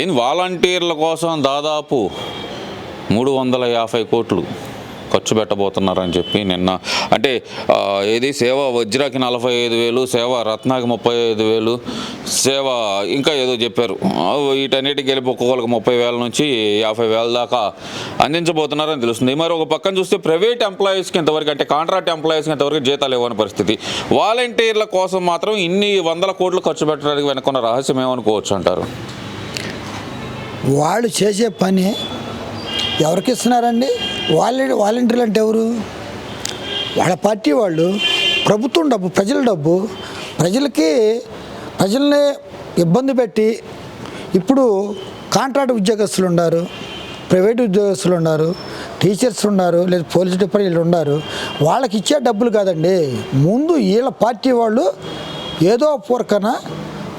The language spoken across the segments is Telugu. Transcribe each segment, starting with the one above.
ఏం వాలంటీర్ల కోసం దాదాపు మూడు వందల యాభై కోట్లు ఖర్చు పెట్టబోతున్నారని చెప్పి నిన్న అంటే ఏది సేవ వజ్రాకి నలభై ఐదు వేలు సేవ రత్నాకి ముప్పై ఐదు వేలు సేవ ఇంకా ఏదో చెప్పారు. వీటన్నిటికి వెళ్ళి ఒక్కొక్కరికి ముప్పై వేల నుంచి యాభై వేల దాకా అందించబోతున్నారని తెలుస్తుంది. మరి ఒక పక్కన చూస్తే ప్రైవేట్ ఎంప్లాయీస్కి ఇంతవరకు అంటే కాంట్రాక్ట్ ఎంప్లాయీస్కి ఇంతవరకు జీతాలు ఇవ్వని పరిస్థితి. వాలంటీర్ల కోసం మాత్రం ఇన్ని వందల కోట్లు ఖర్చు పెట్టడానికి వెనుకున్న రహస్యం ఏమనుకోవచ్చు అంటారు? వాళ్ళు చేసే పని ఎవరికి ఇస్తున్నారండి? వాలంటీ వాలంటీర్లు అంటే ఎవరు? వాళ్ళ పార్టీ వాళ్ళు ప్రభుత్వం డబ్బు ప్రజల డబ్బు ప్రజలకి ప్రజల్ని ఇబ్బంది పెట్టి ఇప్పుడు కాంట్రాక్ట్ ఉద్యోగస్తులు ఉన్నారు ప్రైవేట్ ఉద్యోగస్తులు ఉన్నారు టీచర్స్ ఉన్నారు లేదా పోలీస్ డిపార్ట్మెంట్ ఉన్నారు. వాళ్ళకి ఇచ్చే డబ్బులు కాదండి. ముందు వీళ్ళ పార్టీ వాళ్ళు ఏదో పూర్కన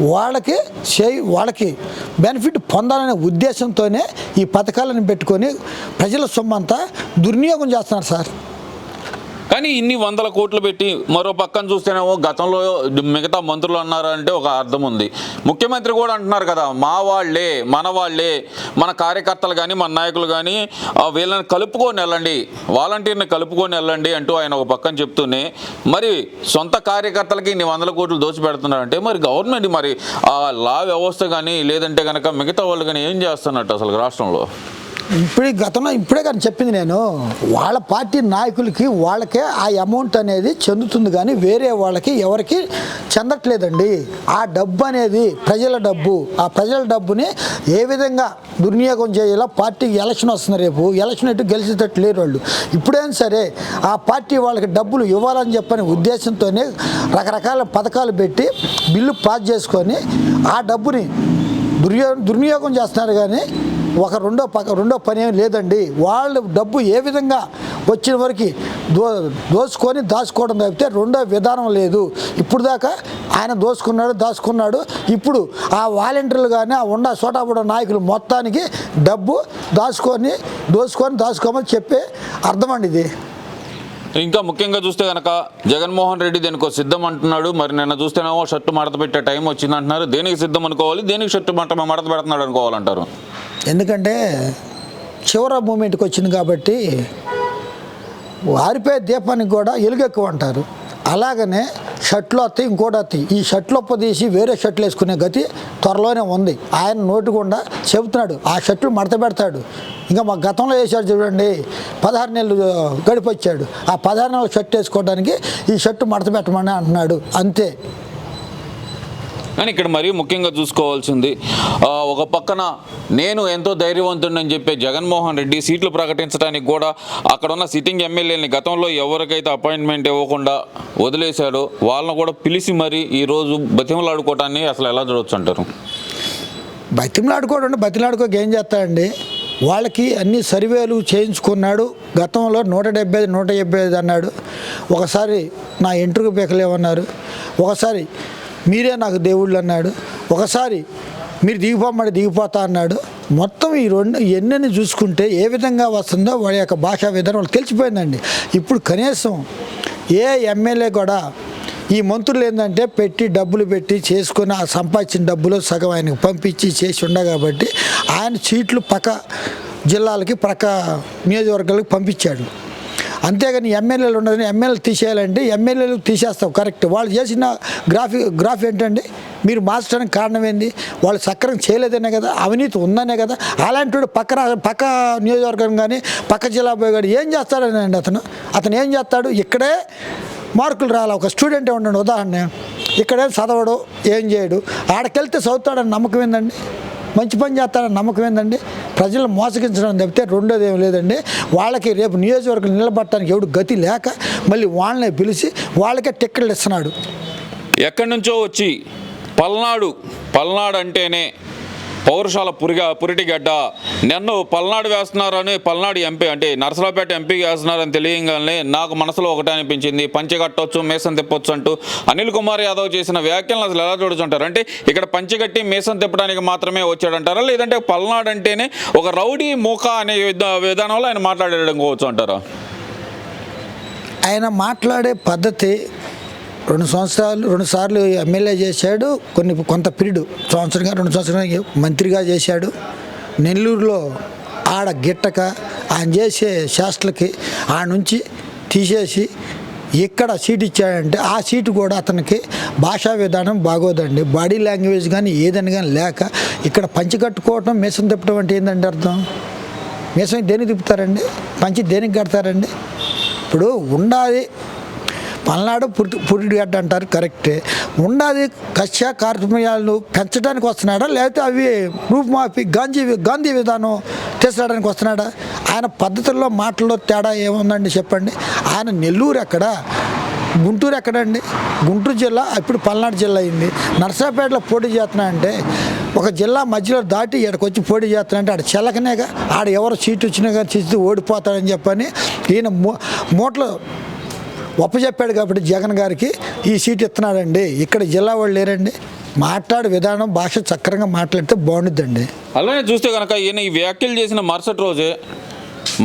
వాళ్ళకి చేయి వాళ్ళకి బెనిఫిట్ పొందాలనే ఉద్దేశంతోనే ఈ పథకాలను పెట్టుకొని ప్రజల సొమ్మంతా దుర్వినియోగం చేస్తున్నారు సార్. కానీ ఇన్ని వందల కోట్లు పెట్టి మరో పక్కన చూస్తేనేమో గతంలో మిగతా మంత్రులు అన్నారంటే ఒక అర్థం ఉంది. ముఖ్యమంత్రి కూడా అంటున్నారు కదా మా వాళ్ళే మన వాళ్ళే మన కార్యకర్తలు కానీ మన నాయకులు కానీ ఆ, వీళ్ళని కలుపుకొని వెళ్ళండి వాలంటీర్ని కలుపుకొని వెళ్ళండి అంటూ ఆయన ఒక పక్కన చెప్తూనే మరి సొంత కార్యకర్తలకి ఇన్ని వందల కోట్లు దోచిపెడుతున్నారంటే మరి గవర్నమెంట్ మరి ఆ లా వ్యవస్థ కానీ లేదంటే కనుక మిగతా వాళ్ళు కానీ ఏం చేస్తున్నట్టు అసలు రాష్ట్రంలో? ఇప్పుడు ఈ గతంలో ఇప్పుడే కానీ చెప్పింది నేను వాళ్ళ పార్టీ నాయకులకి వాళ్ళకే ఆ అమౌంట్ అనేది చెందుతుంది కానీ వేరే వాళ్ళకి ఎవరికి చెందట్లేదండి. ఆ డబ్బు అనేది ప్రజల డబ్బు. ఆ ప్రజల డబ్బుని ఏ విధంగా దుర్వినియోగం చేయాలో పార్టీకి ఎలక్షన్ వస్తుంది రేపు. ఎలక్షన్ ఎటు గెలిచేటట్టు లేరు వాళ్ళు. ఇప్పుడైనా సరే ఆ పార్టీ వాళ్ళకి డబ్బులు ఇవ్వాలని చెప్పని ఉద్దేశంతోనే రకరకాల పథకాలు పెట్టి బిల్లు పాస్ చేసుకొని ఆ డబ్బుని దుర్వినియోగం చేస్తున్నారు కానీ ఒక రెండో పక్క రెండో పని ఏమి లేదండి. వాళ్ళు డబ్బు ఏ విధంగా వచ్చిన వరకు దో దోచుకొని దాచుకోవడం తప్పితే రెండో విధానం లేదు. ఇప్పుడు దాకా ఆయన దోచుకున్నాడు దాచుకున్నాడు. ఇప్పుడు ఆ వాలంటీర్లు కానీ ఆ ఉన్న చోటాబుడ నాయకులు మొత్తానికి డబ్బు దాచుకొని దోచుకొని దాచుకోమని చెప్పే అర్థమండి ఇది. ఇంకా ముఖ్యంగా చూస్తే కనుక జగన్మోహన్ రెడ్డి దీనికి సిద్ధం అంటున్నాడు. మరి నిన్న చూస్తేనేమో షర్టు మడత పెట్టే టైం వచ్చింది అంటున్నారు దేనికి సిద్ధం అనుకోవాలి? దేనికి షర్టు మడత మడత పెడుతున్నాడు అనుకోవాలంటారు? ఎందుకంటే చివరి మూమెంట్కి వచ్చింది కాబట్టి వారిపై దీపానికి కూడా ఎలుగెక్కువ అంటారు అలాగనే షర్ట్లు వస్తాయి ఇంకోటి వస్తాయి ఈ షర్ట్లు ఒప్పదీసి వేరే షర్ట్లు వేసుకునే గతి త్వరలోనే ఉంది. ఆయన నోటి గుండా చెబుతున్నాడు ఆ షర్ట్లు మడత పెడతాడు. ఇంకా మా గతంలో వేసాడు చూడండి పదహారు నెలలు గడిపొచ్చాడు. ఆ పదహారు నెలలు షర్ట్ వేసుకోవడానికి ఈ షర్టు మడత పెట్టమని అంటున్నాడు. అంతే. కానీ ఇక్కడ మరీ ముఖ్యంగా చూసుకోవాల్సింది ఒక పక్కన నేను ఎంతో ధైర్యవంతుడని చెప్పే జగన్మోహన్ రెడ్డి సీట్లు ప్రకటించడానికి కూడా అక్కడ ఉన్న సిట్టింగ్ ఎమ్మెల్యేని గతంలో ఎవరికైతే అపాయింట్మెంట్ ఇవ్వకుండా వదిలేశాడో వాళ్ళని కూడా పిలిచి మరి ఈరోజు బతిమలాడుకోవటాన్ని అసలు ఎలా చూడొచ్చు అంటారు? బతిమలాడుకోవడం బతిమలాడుకోక ఏం చేస్తాడండి? వాళ్ళకి అన్ని సర్వేలు చేయించుకున్నాడు. గతంలో నూట డెబ్బై ఐదు నూట డెబ్బై ఐదు అన్నాడు. ఒకసారి నా ఎంట్రుకు పీకలేమన్నారు. ఒకసారి మీరే నాకు దేవుళ్ళు అన్నాడు. ఒకసారి మీరు దిగిపోమని దిగిపోతా అన్నాడు. మొత్తం ఈ రెండు ఎన్నెన్ని చూసుకుంటే ఏ విధంగా వస్తుందో వాడి యొక్క భాషా విధానం వాళ్ళకి తెలిసిపోయిందండి. ఇప్పుడు కనీసం ఏ ఎమ్మెల్యే కూడా ఈ మంత్రులు ఏంటంటే పెట్టి డబ్బులు పెట్టి చేసుకుని ఆ సంపాదించిన డబ్బులు సగం ఆయనకు పంపించి చేసి ఉండ కాబట్టి ఆయన సీట్లు పక్క జిల్లాలకి పక్క నియోజకవర్గాలకు పంపించాడు. అంతేగాని ఎమ్మెల్యేలు ఉండదని ఎమ్మెల్యేలు తీసేయాలండి ఎమ్మెల్యేలు తీసేస్తాం కరెక్ట్ వాళ్ళు చేసిన గ్రాఫి గ్రాఫ్ ఏంటండి? మీరు మార్చడానికి కారణం ఏంది? వాళ్ళు సక్రమం చేయలేదనే కదా అవినీతి ఉందనే కదా. అలాంటి వాడు పక్క పక్క నియోజకవర్గం కానీ పక్క జిల్లా పోయి కానీ ఏం చేస్తాడనండి అతను? అతను ఏం చేస్తాడు? ఇక్కడే మార్కులు రాలి. ఒక స్టూడెంటే ఉండండి ఉదాహరణ. ఇక్కడే చదవడు ఏం చేయడు. ఆడకెళ్తే చదువుతాడని నమ్మకం ఏందండి? మంచి పని చేస్తాడని నమ్మకం ఏందండి? ప్రజలను మోసగించడం తప్పితే రెండోది ఏం లేదండి. వాళ్ళకి రేపు నియోజకవర్గం నిలబడటానికి ఎవడు గతి లేక మళ్ళీ వాళ్ళని పిలిచి వాళ్ళకే టిక్కెట్లు ఇస్తున్నాడు. ఎక్కడి నుంచో వచ్చి పల్నాడు పల్నాడు అంటేనే పౌరుషాల పురిగా పురిటిగడ్డ. నన్ను పల్నాడు వేస్తున్నారని పల్నాడు ఎంపీ అంటే నరసరావుపేట ఎంపీ వేస్తున్నారని తెలియగానే నాకు మనసులో ఒకటే అనిపించింది. పంచె కట్టొచ్చు మేసం తిప్పొచ్చు అంటూ అనిల్ కుమార్ యాదవ్ చేసిన వ్యాఖ్యలను అసలు ఎలా చూడుచుంటారు అంటే ఇక్కడ పంచగట్టి మేసం తిప్పడానికి మాత్రమే వచ్చాడంటారా? లేదంటే పల్నాడు అంటేనే ఒక రౌడీ మూక అనే విధానంలో ఆయన మాట్లాడడం కోవచ్చు అంటారా? ఆయన మాట్లాడే పద్ధతి రెండు సంవత్సరాలు రెండు సార్లు ఎమ్మెల్యే చేశాడు కొన్ని కొంత పీరియడ్ సంవత్సరంగా రెండు సంవత్సరాలు మంత్రిగా చేశాడు. నెల్లూరులో ఆడ గిట్టక ఆయన చేసే శాస్త్రలకి ఆ నుంచి తీసేసి ఎక్కడ సీట్ ఇచ్చాడంటే ఆ సీటు కూడా అతనికి భాషా విధానం బాగోదండి. బాడీ లాంగ్వేజ్ కానీ ఏదని కానీ లేక ఇక్కడ పంచి కట్టుకోవటం మీసం తిప్పడం అంటే ఏంటంటే అర్థం? మీసం దేనికి తిప్పుతారండి? పంచి దేనికి కడతారండి? ఇప్పుడు ఉండాలి పల్నాడు పుట్టి గడ్డ అంటారు కరెక్టే ఉండాది కక్ష కార్యక్రమాలను పెంచడానికి వస్తున్నాడా లేకపోతే అవి రూపుమాఫీ గాంధీ గాంధీ విధానం తీసుకురావడానికి వస్తున్నాడా? ఆయన పద్ధతుల్లో మాటల్లో తేడా ఏముందండి చెప్పండి? ఆయన నెల్లూరు ఎక్కడ? గుంటూరు ఎక్కడండి? గుంటూరు జిల్లా ఇప్పుడు పల్నాడు జిల్లా అయింది. నర్సాపేటలో పోటీ చేస్తున్నా అంటే ఒక జిల్లా మధ్యలో దాటి ఇక్కడికి వచ్చి పోటీ చేస్తున్నా అంటే ఆడ చెల్లకనేగా ఆడ ఎవరు సీటు వచ్చినా కానీ చేసి ఓడిపోతాడని చెప్పని ఈయన మూ మూటలు ఒప్పచెప్పాడు కాబట్టి జగన్ గారికి ఈ సీట్ ఇస్తున్నాడండి. ఇక్కడ జిల్లా వాళ్ళు లేరండి. మాట్లాడే విధానం భాష చక్రంగా మాట్లాడితే బాగుంటుందండి అలానే చూస్తే కనుక ఈయన ఈ వ్యాఖ్యలు చేసిన మరుసటి రోజే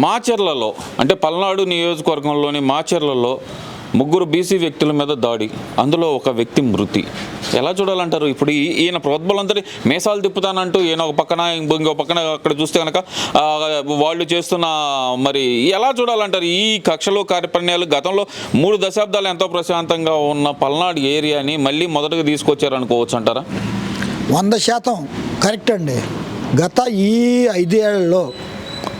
మాచర్లలో అంటే పల్నాడు నియోజకవర్గంలోని మాచర్లలో ముగ్గురు బీసీ వ్యక్తుల మీద దాడి అందులో ఒక వ్యక్తి మృతి. ఎలా చూడాలంటారు? ఇప్పుడు ఈయన ప్రోద్బలంతటి మేసాలు తిప్పుతానంటూ ఈయన ఒక పక్కన ఇంకో పక్కన అక్కడ చూస్తే కనుక వాళ్ళు చేస్తున్న మరి ఎలా చూడాలంటారు? ఈ కక్షలు కార్యపణ్యాలు గతంలో మూడు దశాబ్దాలు ఎంతో ప్రశాంతంగా ఉన్న పల్నాడు ఏరియాని మళ్ళీ మొదటగా తీసుకొచ్చారనుకోవచ్చు అంటారా? వంద శాతం కరెక్ట్ అండి. గత ఈ ఐదేళ్ళలో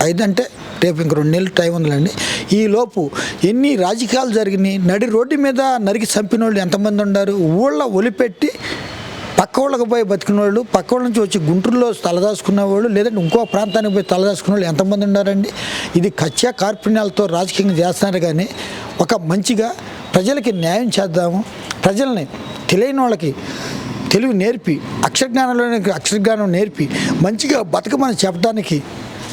ఐదంటే రేపు ఇంక రెండు నెలలు టైం ఉందండి ఈలోపు ఎన్ని రాజకీయాలు జరిగినాయి నడి రోడ్డు మీద నరికి చంపిన వాళ్ళు ఎంతమంది ఉన్నారు ఊళ్ళో ఒలిపెట్టి పక్క వాళ్ళకి పోయి బతికిన వాళ్ళు పక్క వాళ్ళ నుంచి వచ్చి గుంటూరులో తలదాచుకునే వాళ్ళు లేదంటే ఇంకో ప్రాంతానికి పోయి తలదాచుకున్న వాళ్ళు ఎంతమంది ఉన్నారండి ఇది కచ్చా కార్పుణ్యాలతో రాజకీయంగా చేస్తున్నారు కానీ ఒక మంచిగా ప్రజలకి న్యాయం చేద్దాము ప్రజల్ని తెలియని వాళ్ళకి తెలివి నేర్పి అక్షరజ్ఞానంలోనే అక్షరజ్ఞానం నేర్పి మంచిగా బతకమని చెప్పడానికి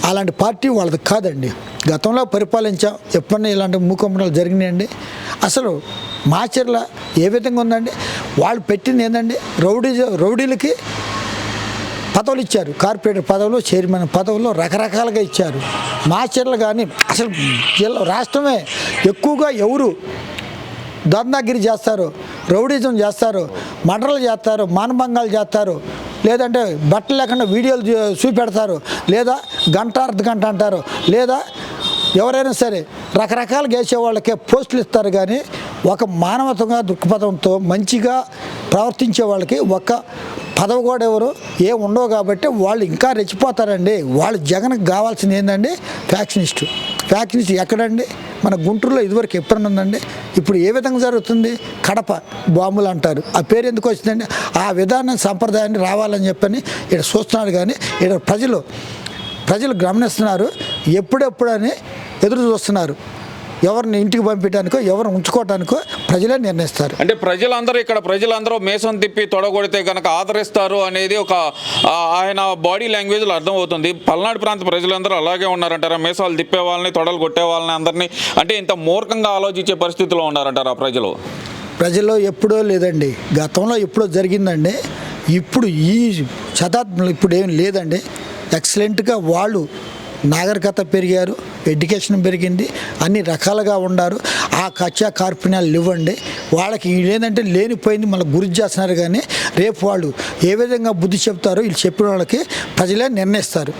అలాంటి పార్టీ వాళ్ళది కాదండి. గతంలో పరిపాలించాం ఎప్పుడన్నా ఇలాంటి మూకమ్మరాలు జరిగినాయండి? అసలు మాచర్ల ఏ విధంగా ఉందండి? వాళ్ళు పెట్టింది ఏంటండి రౌడీ రౌడీలకి పదవులు ఇచ్చారు. కార్పొరేటర్ పదవులు చైర్మన్ పదవులు రకరకాలుగా ఇచ్చారు. మాస్టర్లు కానీ అసలు జిల్లా రాష్ట్రమే ఎక్కువగా ఎవరు దందాగిరి చేస్తారు రౌడీజం చేస్తారు మర్డర్లు చేస్తారు మానభంగాలు చేస్తారు లేదంటే బట్టలు లేకుండా వీడియోలు చూ- చూపెడతారు. లేదా గంట అర్ధ గంట అంటారు. లేదా ఎవరైనా సరే రకరకాలుగా వేసే వాళ్ళకే పోస్టులు ఇస్తారు కానీ ఒక మానవతంగా దృక్పథంతో మంచిగా ప్రవర్తించే వాళ్ళకి ఒక పదవి కూడా ఎవరు ఏం ఉండవు కాబట్టి వాళ్ళు ఇంకా రెచ్చిపోతారండి. వాళ్ళు జగన్కి కావాల్సింది ఏంటండి ఫ్యాక్షనిస్ట్. ఫ్యాక్షనిస్ట్ ఎక్కడండి? మన గుంటూరులో ఇదివరకు ఎప్పుడన్నా ఉందండి? ఇప్పుడు ఏ విధంగా జరుగుతుంది? కడప బాంబులు అంటారు. ఆ పేరు ఎందుకు వచ్చిందండి? ఆ విధానం సంప్రదాయాన్ని రావాలని చెప్పని ఇక్కడ చూస్తున్నాడు కానీ ఇక్కడ ప్రజలు ప్రజలు గమనిస్తున్నారు. ఎప్పుడెప్పుడని ఎదురు చూస్తున్నారు. ఎవరిని ఇంటికి పంపించడానికో ఎవరిని ఉంచుకోవడానికో ప్రజలే నిర్ణయిస్తారు. అంటే ప్రజలందరూ ఇక్కడ ప్రజలందరూ మేసం తిప్పి తొడగొడితే కనుక ఆదరిస్తారు అనేది ఒక ఆయన బాడీ లాంగ్వేజ్లో అర్థమవుతుంది. పల్నాడు ప్రాంత ప్రజలందరూ అలాగే ఉన్నారంటారా? మేసాలు తిప్పే వాళ్ళని తొడలు కొట్టే వాళ్ళని అందరినీ అంటే ఇంత మూర్ఖంగా ఆలోచించే పరిస్థితిలో ఉన్నారంటారా ప్రజలు? ప్రజల్లో ఎప్పుడో లేదండి. గతంలో ఎప్పుడో జరిగిందండి. ఇప్పుడు ఈ శతాబ్దంలో ఇప్పుడు ఏం లేదండి ఎక్సలెంట్గా వాళ్ళు నాగరికత పెరిగారు. ఎడ్యుకేషన్ పెరిగింది అన్ని రకాలుగా ఉండారు. ఆ కచ్చా కార్పుణ్యాలు ఇవ్వండి. వాళ్ళకి ఏంటంటే లేనిపోయింది మళ్ళీ గురి చేస్తున్నారు కానీ రేపు వాళ్ళు ఏ విధంగా బుద్ధి చెప్తారో వీళ్ళు చెప్పిన వాళ్ళకి ప్రజలే నిర్ణయిస్తారు.